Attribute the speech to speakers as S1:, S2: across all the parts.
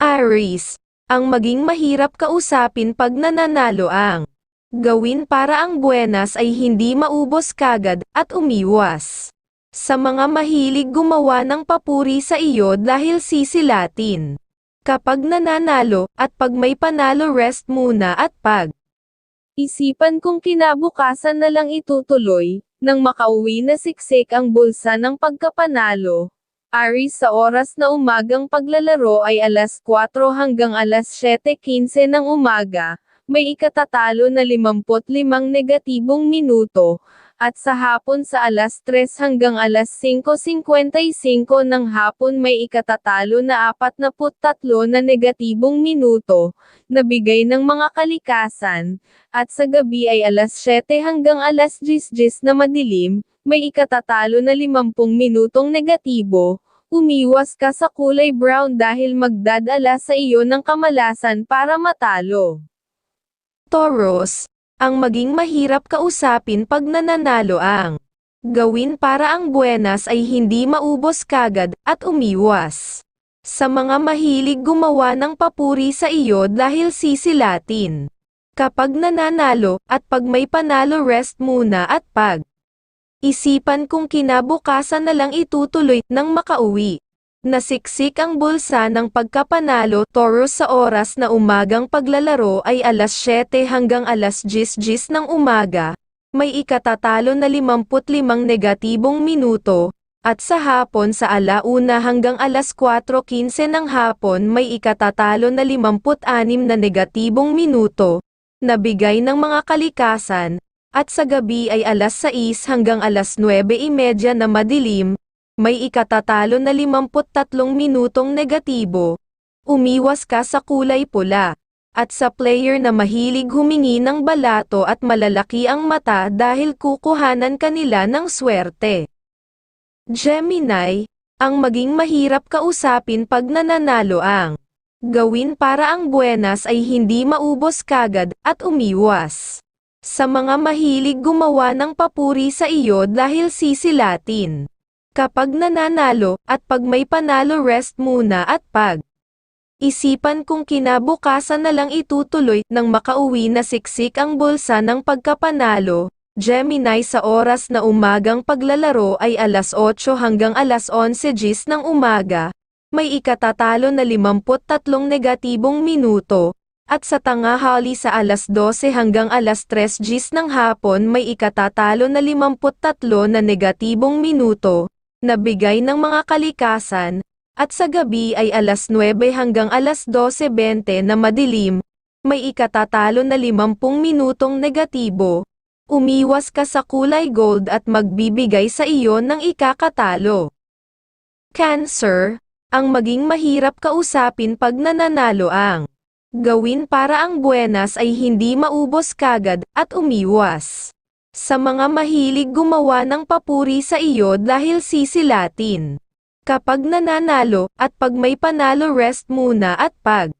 S1: Aries, ang maging mahirap kausapin pag nananalo ang gawin para ang buenas ay hindi maubos kagad at umiwas. Sa mga mahilig gumawa ng papuri sa iyo dahil sisilatin. Kapag nananalo at pag may panalo rest muna at pag
S2: Isipan kung kinabukasan na lang itutuloy, nang makauwi na siksik ang bulsa ng pagkapanalo. Aris sa oras na umagang paglalaro ay alas 4 hanggang alas 7.15 ng umaga, may ikatatalo na 55 negatibong minuto, at sa hapon sa alas 3 hanggang alas 5.55 ng hapon may ikatatalo na 43 na negatibong minuto, na bigay ng mga kalikasan, at sa gabi ay alas 7 hanggang alas 10 na madilim, may ikatatalo na 50 minutong negatibo, umiwas ka sa kulay brown dahil magdadala sa iyo ng kamalasan para matalo.
S1: Taurus, ang maging mahirap kausapin pag nananalo ang gawin para ang buenas ay hindi maubos kagad at umiwas. Sa mga mahilig gumawa ng papuri sa iyo dahil sisilatin. Kapag nananalo at pag may panalo rest muna at pag isipan kung kinabukasan na lang itutuloy nang makauwi. Nasiksik ang bulsa ng pagkapanalo Taurus sa oras na umagang paglalaro ay alas 7 hanggang alas 10 ng umaga, may ikatatalo na 55 negatibong minuto, at sa hapon sa alauna hanggang alas 4.15 ng hapon may ikatatalo na 56 na negatibong minuto, na bigay ng mga kalikasan, at sa gabi ay alas 6 hanggang alas 9.30 na madilim, may ikatatalo na 53 minutong negatibo. Umiwas ka sa kulay pula. At sa player na mahilig humingi ng balato at malalaki ang mata dahil kukuhanan kanila ng swerte. Gemini, ang maging mahirap kausapin pag nananalo ang gawin para ang buenas ay hindi maubos kagad at umiwas. Sa mga mahilig gumawa ng papuri sa iyo dahil sisilatin. Kapag nananalo, at pag may panalo rest muna at pag. Isipan kung kinabukasan na lang itutuloy nang makauwi na siksik ang bulsa ng pagkapanalo, Gemini sa oras na umagang paglalaro ay alas 8 hanggang alas 11 gis ng umaga, may ikatatalo na 53 negatibong minuto, at sa tangahali sa alas 12 hanggang alas 3 gis ng hapon may ikatatalo na 53 na negatibong minuto, na bigay ng mga kalikasan, at sa gabi ay alas 9 hanggang alas 12.20 na madilim, may ikatatalo na 50 minutong negatibo, umiwas ka sa kulay gold at magbibigay sa iyo ng ikakatalo. Cancer, ang maging mahirap kausapin pag nananalo ang gawin para ang buenas ay hindi maubos kagad at umiwas. Sa mga mahilig gumawa ng papuri sa iyo dahil sisilatin. Kapag nananalo at pag may panalo rest muna at pag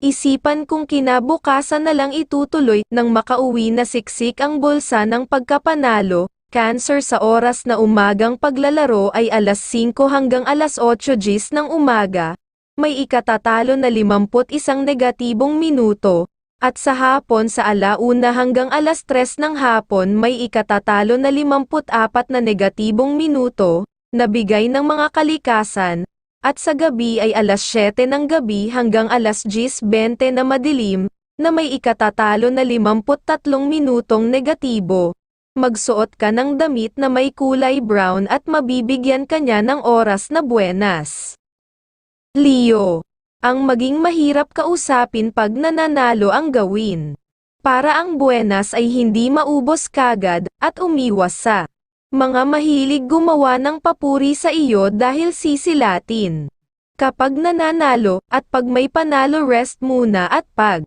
S1: isipan kung kinabukasan na lang itutuloy nang makauwi na siksik ang bulsa ng pagkapanalo, Cancer sa oras na umagang paglalaro ay alas 5 hanggang alas 8 gis ng umaga, may ikatatalo na 51 negatibong minuto, at sa hapon sa alauna hanggang alas 3 ng hapon may ikatatalo na 54 na negatibong minuto, na bigay ng mga kalikasan, at sa gabi ay alas 7 ng gabi hanggang alas 10.20 na madilim, na may ikatatalo na 53 minutong negatibo. Magsuot ka ng damit na may kulay brown at mabibigyan ka niya ng oras na buenas. Leo, ang maging mahirap kausapin pag nananalo ang gawin. Para ang buenas ay hindi maubos kagad at umiwas sa mga mahilig gumawa ng papuri sa iyo dahil sisilatin. Kapag nananalo, at pag may panalo rest muna at pag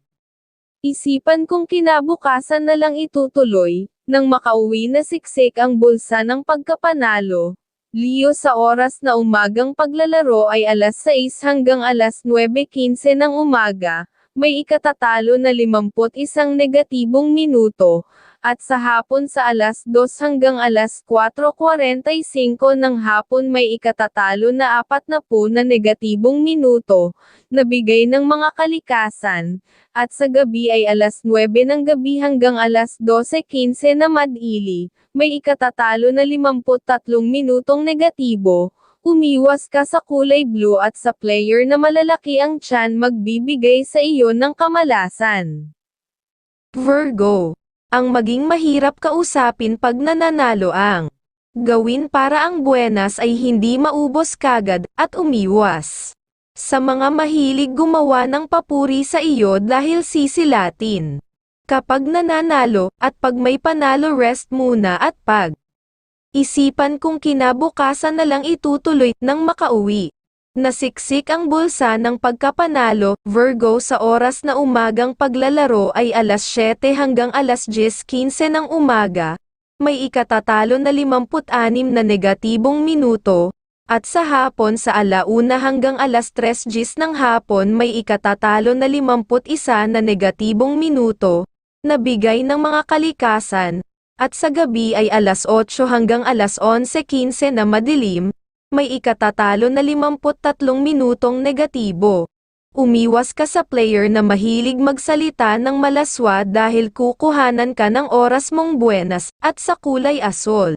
S2: Isipan kung kinabukasan na lang itutuloy, nang makauwi na siksik ang bulsa ng pagkapanalo. Leo sa oras na umagang paglalaro ay alas 6 hanggang alas 9.15 ng umaga, may ikatatalo na 51 negatibong minuto, at sa hapon sa alas 2 hanggang alas 4.45 ng hapon may ikatatalo na apat na po na negatibong minuto, na bigay ng mga kalikasan, at sa gabi ay alas 9 ng gabi hanggang alas 12.15 na madili, may ikatatalo na 53 minutong negatibo, umiwas ka sa kulay blue at sa player na malalaki ang tiyan magbibigay sa iyo ng kamalasan.
S1: Virgo. Ang maging mahirap kausapin pag nananalo ang gawin para ang buenas ay hindi maubos kagad at umiwas. Sa mga mahilig gumawa ng papuri sa iyo dahil sisilatin. Kapag nananalo at pag may panalo rest muna at pag isipan kung kinabukasan na lang itutuloy nang makauwi. Nasiksik ang bulsa ng pagkapanalo, Virgo sa oras na umagang paglalaro ay alas 7 hanggang alas 10.15 ng umaga, may ikatatalo na 56 na negatibong minuto, at sa hapon sa alauna hanggang alas 3 gis ng hapon may ikatatalo na 51 na negatibong minuto, na bigay ng mga kalikasan, at sa gabi ay alas 8 hanggang alas 11.15 na madilim, may ikatatalo na 53 minutong negatibo. Umiwas ka sa player na mahilig magsalita ng malaswa dahil kukuhanan ka ng oras mong buenas at sa kulay asol.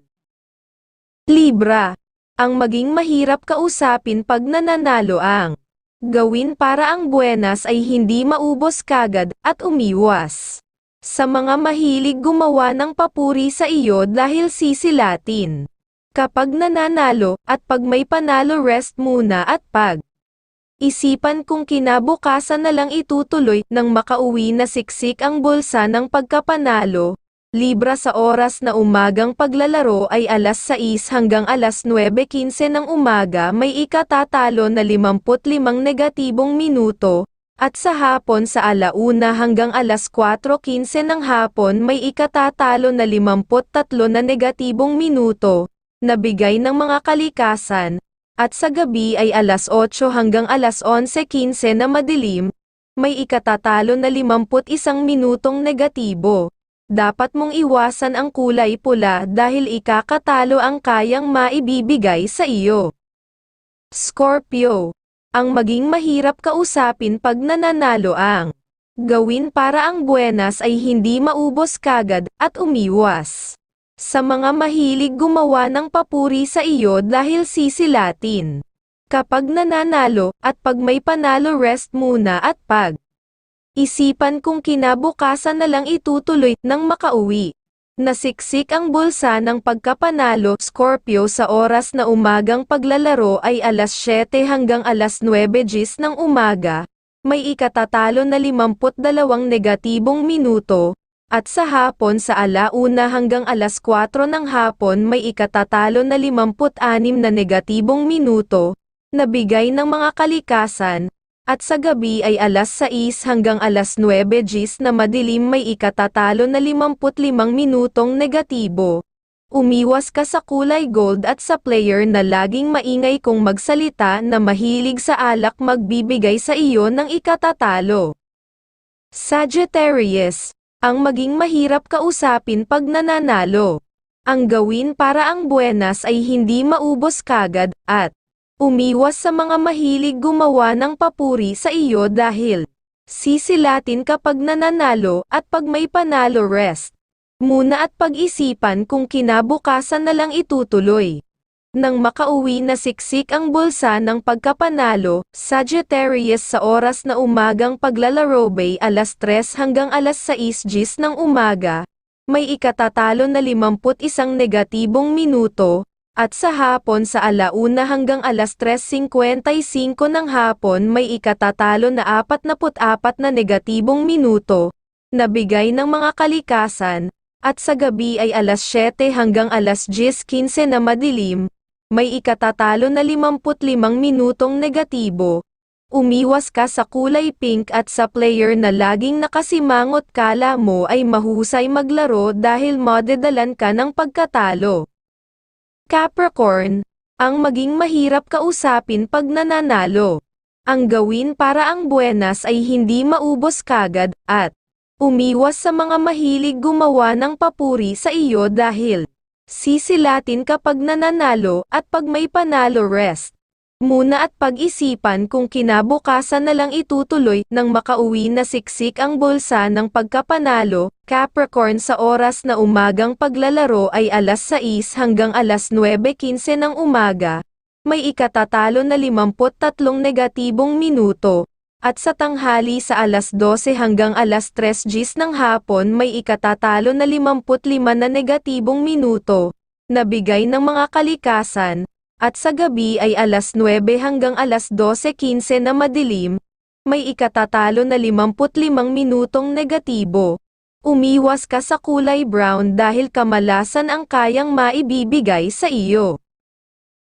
S1: Libra. Ang maging mahirap kausapin pag nananalo ang gawin para ang buenas ay hindi maubos kagad at umiwas. Sa mga mahilig gumawa ng papuri sa iyo dahil sisilatin. Kapag nananalo, at pag may panalo rest muna at pag. Isipan kung kinabukasan na lang itutuloy nang makauwi na siksik ang bulsa ng pagkapanalo, Libra sa oras na umagang paglalaro ay alas 6 hanggang alas 9.15 ng umaga may ikatatalo na 55 negatibong minuto, at sa hapon sa alauna hanggang alas 4.15 ng hapon may ikatatalo na 53 na negatibong minuto, na bigay ng mga kalikasan, at sa gabi ay alas 8 hanggang alas 11.15 na madilim, may ikatatalo na 51 minutong negatibo. Dapat mong iwasan ang kulay pula dahil ikakatalo ang kayang maibibigay sa iyo. Scorpio. Ang maging mahirap kausapin pag nananalo ang gawin para ang buenas ay hindi maubos kagad at umiwas. Sa mga mahilig gumawa ng papuri sa iyo dahil sisilatin. Kapag nananalo, at pag may panalo rest muna at pag isipan kung kinabukasan na lang itutuloy nang makauwi. Nasiksik ang bulsa ng pagkapanalo Scorpio sa oras na umagang paglalaro ay alas 7 hanggang alas 9 gis ng umaga, may ikatatalo na 52 negatibong minuto, at sa hapon sa alauna hanggang alas 4 ng hapon may ikatatalo na 56 na negatibong minuto, na bigay ng mga kalikasan, at sa gabi ay alas 6 hanggang alas 9 gis na madilim may ikatatalo na 55 minutong negatibo. Umiwas ka sa kulay gold at sa player na laging maingay kung magsalita na mahilig sa alak magbibigay sa iyo ng ikatatalo. Sagittarius, ang maging mahirap kausapin pag nananalo. Ang gawin para ang buenas ay hindi maubos kagad, at umiwas sa mga mahilig gumawa ng papuri sa iyo dahil sisilatin kapag nananalo at pag may panalo rest. Muna at pag-isipan kung kinabukasan na lang itutuloy. Nang makauwi na siksik ang bulsa ng pagkapanalo, Sagittarius sa oras na umagang paglalaro bay alas 3 hanggang alas 6 gis ng umaga, may ikatatalo na 51 negatibong minuto, at sa hapon sa alauna hanggang alas 3.55 ng hapon may ikatatalo na 44 na negatibong minuto, na bigay ng mga kalikasan, at sa gabi ay alas 7 hanggang alas 10.15 na madilim, may ikatatalo na 55 minutong negatibo. Umiwas ka sa kulay pink at sa player na laging nakasimangot kala mo ay mahusay maglaro dahil modedalan ka ng pagkatalo. Capricorn, ang maging mahirap kausapin pag nananalo. Ang gawin para ang buenas ay hindi maubos kagad, at Umiwas sa mga mahilig gumawa ng papuri sa iyo dahil sisilatin kapag nananalo at pag may panalo rest. Muna at pag-isipan kung kinabukasan na lang itutuloy nang makauwi na siksik ang bulsa ng pagkapanalo, Capricorn sa oras na umagang paglalaro ay alas 6 hanggang alas 9.15 ng umaga, may ikatatalo na 53 negatibong minuto, at sa tanghali sa alas 12 hanggang alas 3 gis ng hapon may ikatatalo na 55 na negatibong minuto, na bigay ng mga kalikasan, at sa gabi ay alas 9 hanggang alas 12.15 na madilim, may ikatatalo na 55 minutong negatibo. Umiwas ka sa kulay brown dahil kamalasan ang kayang maibibigay sa iyo.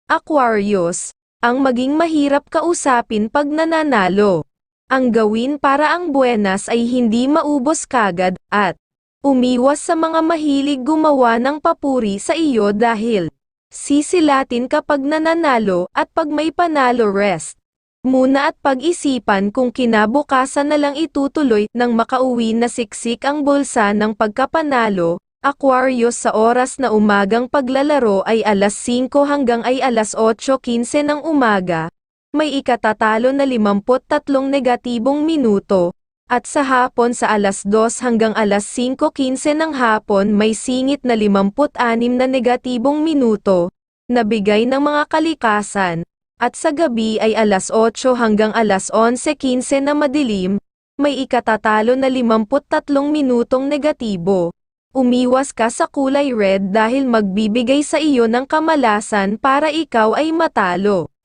S1: Aquarius, ang maging mahirap kausapin pag nananalo. Ang gawin para ang buenas ay hindi maubos kagad, at umiwas sa mga mahilig gumawa ng papuri sa iyo dahil sisilatin kapag nananalo at pag may panalo rest. Muna at pag-isipan kung kinabukasan na lang itutuloy nang makauwi na siksik ang bulsa ng pagkapanalo, Aquarius sa oras na umagang paglalaro ay alas 5 hanggang ay alas 8.15 ng umaga, may ikatatalo na 53 negatibong minuto, at sa hapon sa alas 2 hanggang alas 5.15 ng hapon may singit na 56 na negatibong minuto, na bigay ng mga kalikasan, at sa gabi ay alas 8 hanggang alas 11.15 na madilim, may ikatatalo na 53 minutong negatibo. Umiwas ka sa kulay red dahil magbibigay sa iyo ng kamalasan para ikaw ay matalo.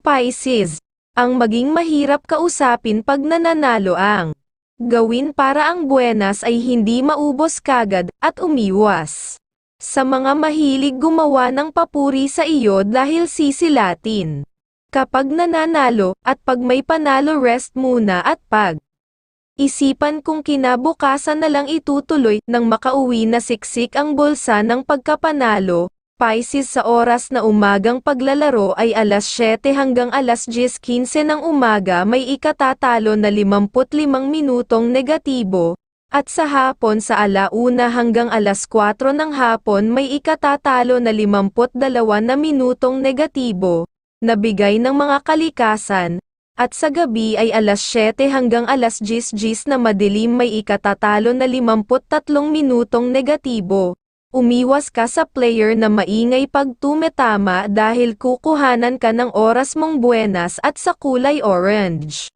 S1: Pisces, ang maging mahirap kausapin pag nananalo ang gawin para ang buenas ay hindi maubos kagad at umiwas sa mga mahilig gumawa ng papuri sa iyo dahil sisilatin. Kapag nananalo at pag may panalo rest muna at pag isipan kung kinabukasan na lang itutuloy nang makauwi na siksik ang bulsa ng pagkapanalo, Pisces sa oras na umagang paglalaro ay alas 7 hanggang alas 10.15 ng umaga may ikatatalo na 55 minutong negatibo, at sa hapon sa alauna hanggang alas 4 ng hapon may ikatatalo na 52 na minutong negatibo, na bigay ng mga kalikasan, at sa gabi ay alas 7 hanggang alas 10 gis na madilim may ikatatalo na 53 minutong negatibo. Umiwas ka sa player na maingay pag tumetama dahil kukuhanan ka ng oras mong buenas at sa kulay orange.